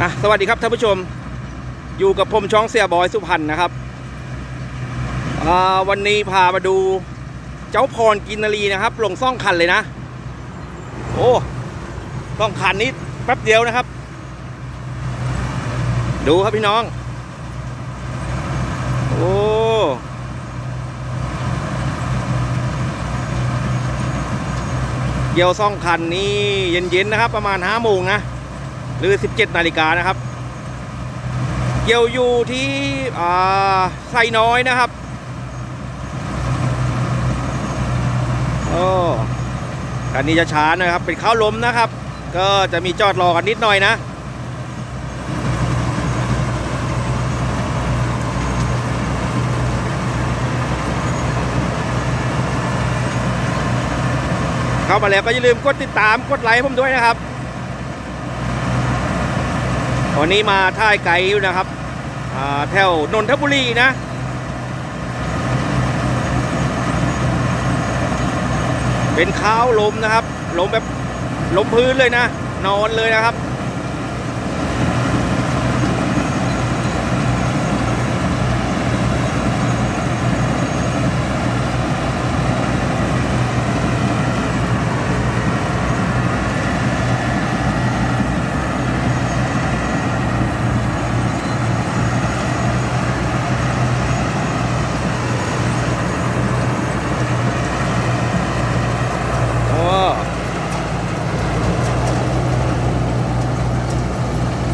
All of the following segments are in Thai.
อะสวัสดีครับท่านผู้ชมอยู่กับผมช่องเสียบอยสุพรรณนะครับอ่าวันนี้พามาดูเจ้าพรกินนารีนะครับลงซ่องคันเลยนะ โอ้ซ่องคันนี้แป๊บเดียวนะครับ ดูครับพี่น้อง โอ้เกี่ยวซ่องคันนี้เย็นๆนะครับ ประมาณ5โมงนะ หรือ 17 นาฬิกานะครับ เกี่ยวอยู่ที่อ่าไซน้อยนะครับโอ้คันนี้จะช้าน่อยครับ เป็นข้าวล้มนะครับ ก็จะมีจอดรอกันนิดหน่อยนะเข้ามาแล้วก็อย่าลืมกดติดตามกดไลค์ผมด้วยนะครับ วันนี้มาท่ายไกลอยู่นะครับแถวนนทบุรีนะ เป็นข้าวลมนะครับ ลมแบบลมพื้นเลยนะ นอนเลยนะครับ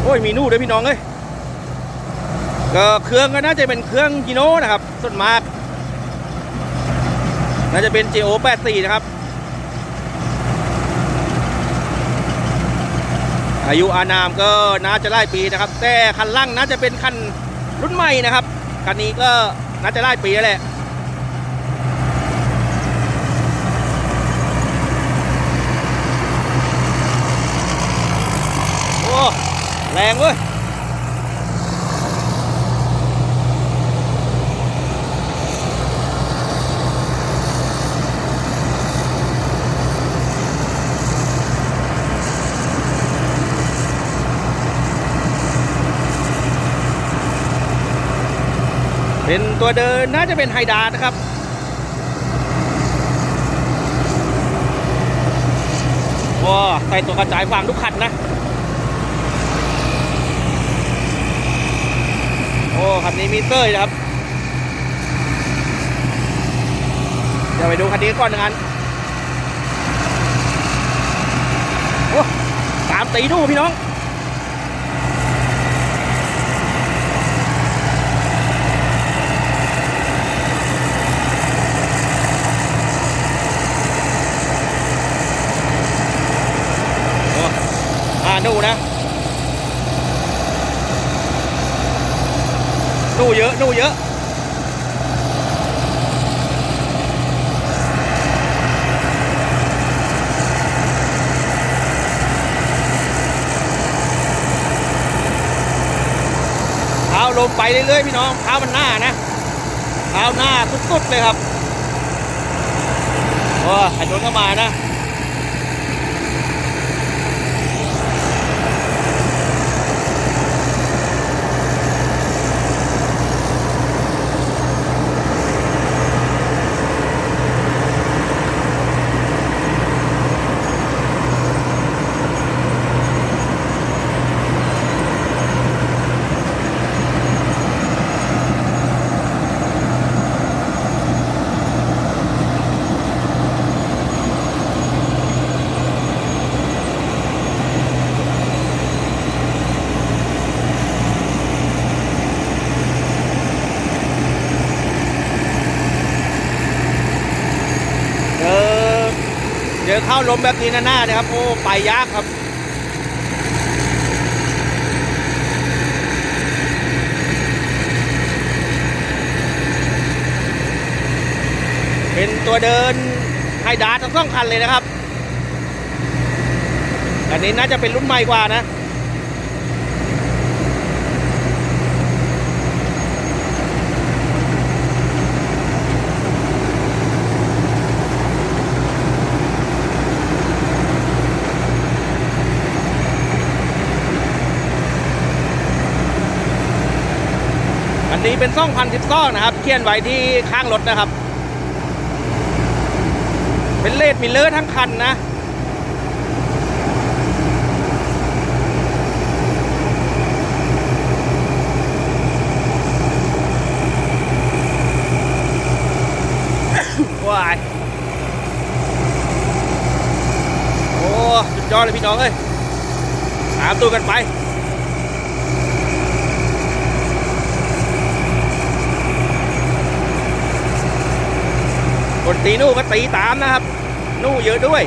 โอ้โอ้ยมีนู่ด้วยพี่น้องเอ้ยก็เครื่องก็น่าจะเป็นเครื่องยีโน่นะครับส่วนมากน่าจะเป็น JO 84นะครับ อายุอานามก็น่าจะไล่ปีนะครับ แต่คันล่างน่าจะเป็นคันรุ่นใหม่นะครับ คันนี้ก็น่าจะไล่ปีแล้วแหละ โอ้ แรงเว้ยเป็นตัวเดินน่าจะเป็นไฮดานะครับ ว้าใส่ตัวกระจายความทุกคันนะ โอ้คั นนี้มีเตอร์นะครับ เดี๋ยวไปดูคันนี้ก่อนหนึ่งอันโอ้ตามตีดูพี่น้องอ้อ่าดูนะ นู่ เยอะนู่เยอะเท้าลมไปเรื่อยๆพี่น้องเท้ามันหน้านะเท้าหน้าสุดๆเลยครับโอ้ขันยนต์เข้ามานะ เจอ เดือเข้าล้มแบบนี้หน้าๆนะครับ โอ้ ไปยากครับ เป็นตัวเดินไฮดาทั้งสองคันเลยนะครับ อันนี้น่าจะเป็นรุ่นใหม่กว่านะ เป็นซ่องพันสิบซ่องนะครับเขียนไว้ที่ข้างรถนะครับ เป็นเลดมิลเลอร์ทั้งคันนะว้ายโอ้สุดยอดเลยพี่น้องเอ้ยตามตัวกันไป ตีนู่ก็ตีตามนะครับ นู่เยอะด้วย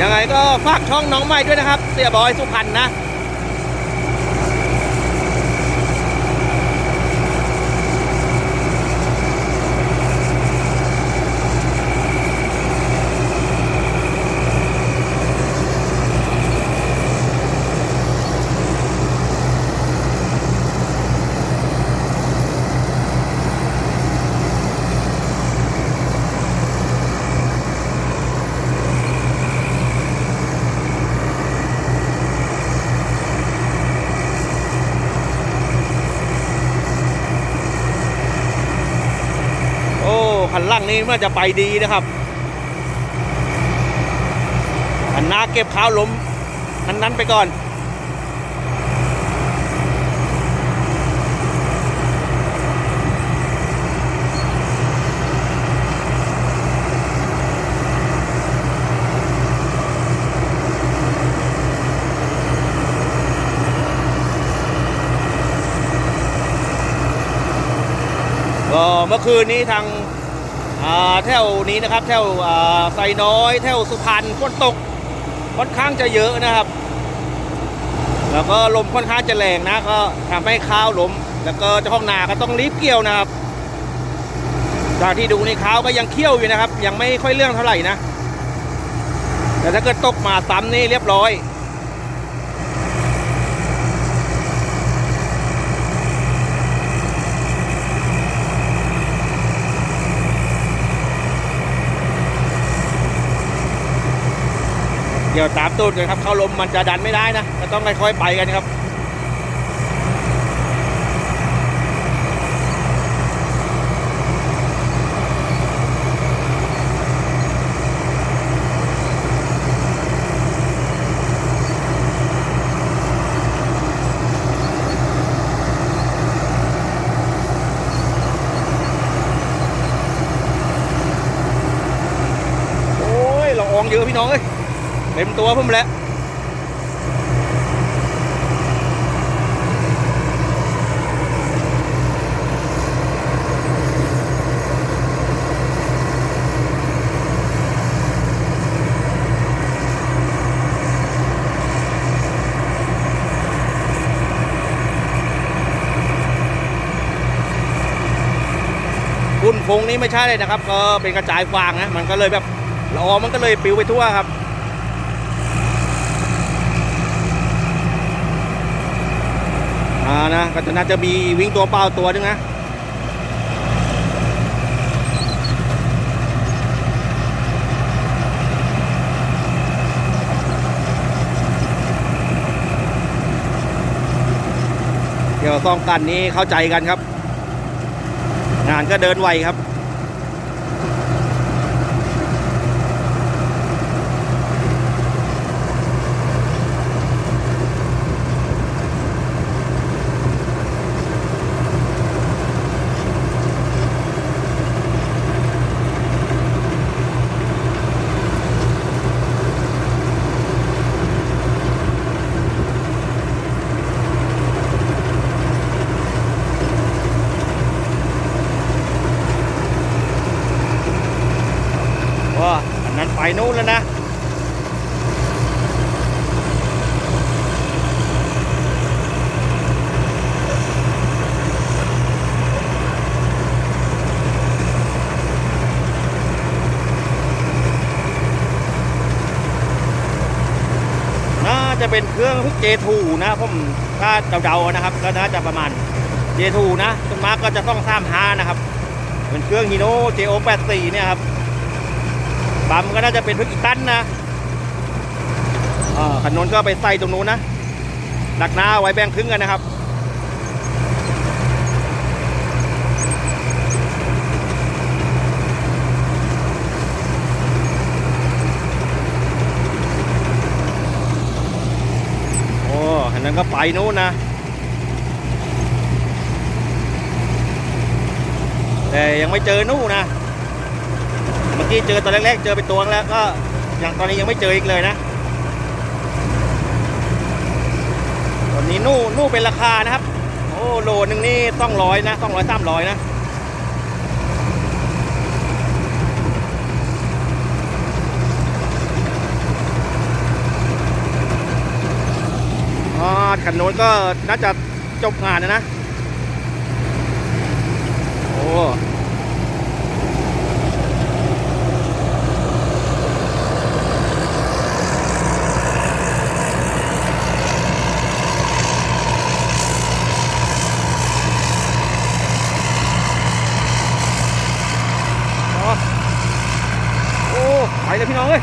ยังไงก็ฝากช่องน้องใหม่ด้วยนะครับ เสียบอยสุพรรณนะ โอ้ คันล่างนี้มันจะไปดีนะครับคันหน้าเก็บข้าวล้มคันนั้นไปก่อน ก็เมื่อคืนนี้ทาง แถวนี้นะครับแถวไซน้อย แถวสุพรรณฝนตกค่อนข้างจะเยอะนะครับ แล้วก็ลมค่อนข้างจะแรงนะก็ทำให้ข้าวล้ม แล้วก็เจ้าของนาก็ต้องรีบเกี่ยวนะครับจากที่ดูในข้าวก็ยังเคี่ยวอยู่นะครับ ยังไม่ค่อยเรื่องเท่าไหร่นะแต่ถ้าเกิดตกมาซ้ำนี่เรียบร้อย เดี๋ยวตามตูดกันครับ เข้าลมมันจะดันไม่ได้นะก็ต้องค่อยๆไปกันครับโอ้ยละอองเยอะพี่น้องเอ้ย ต็มตัวพุ่มแล้วคุณฟงนี้ไม่ใช่เลยนะครับ ก็เป็นกระจายฟางนะมันก็เลยแบบละออมันก็เลยปิวไปทั่วครับ อ่านะก็จะน่าจะมีวิ่งตัวเป้าตัวนึงนะเดี๋ยวซองกันนี้เข้าใจกันครับ งานก็เดินไวครับ ไปนู้นแล้วนะน่าจะเป็นเครื่องพวก J2 นะผมถ้าเดาๆนะครับ ก็น่าจะประมาณ J2 นะส่วนมากก็จะต้องสามห้านะครับ เป็นเครื่องฮีโน่ JO84 เนี่ยครับ ปั๊มก็น่าจะเป็นพวกอีตันนะอ่าคันนู้นก็ไปใส่ตรงนู้นนะดักหน้าเอาไว้แบ่งครึ่งกันนะครับโอ้คันนั้นก็ไปนู้นนะ แต่ยังไม่เจอนู่นนะ กี้เจอตอนแรกๆเจอเป็นตัวแล้วก็อย่างตอนนี้ยังไม่เจออีกเลยนะตอนนี้นู่นู่เป็นราคานะครับ โอ้โลหนึ่งนี่ต้องร้อยนะต้องร้อยสามร้อยนะอ๋อขันโน้นก็น่าจะจบงานนะนะโอ้ไปเลยพี่น้องเอ้ย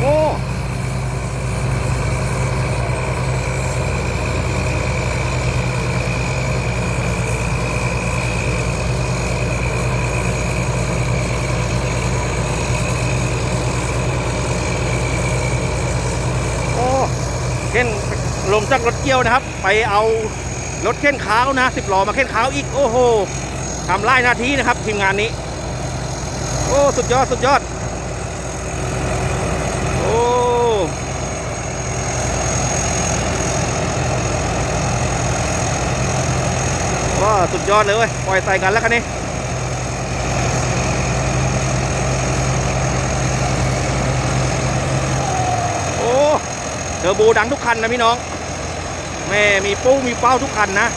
โอ้โอ้เข็นลง จากรถเกี่ยวนะครับ ไปเอารถเข็นข้าวนะสิบล้อมาเข็นข้าวอีกโอ้โหทำไล่หน้าที่นะครับทีมงานนี้ โอ้สุดยอดสุดยอดโอ้ว้าสุดยอดเลยเว้ยปล่อยใส่กันแล้วคันนี้โอ้เทอร์โบดังทุกคันนะพี่น้อง แม่มีปูมีเป้าทุกคันนะ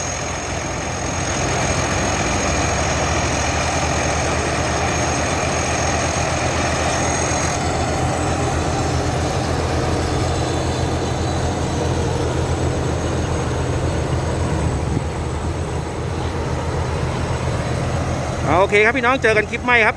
เอาโอเคครับพี่น้องเจอกันคลิปใหม่ครับ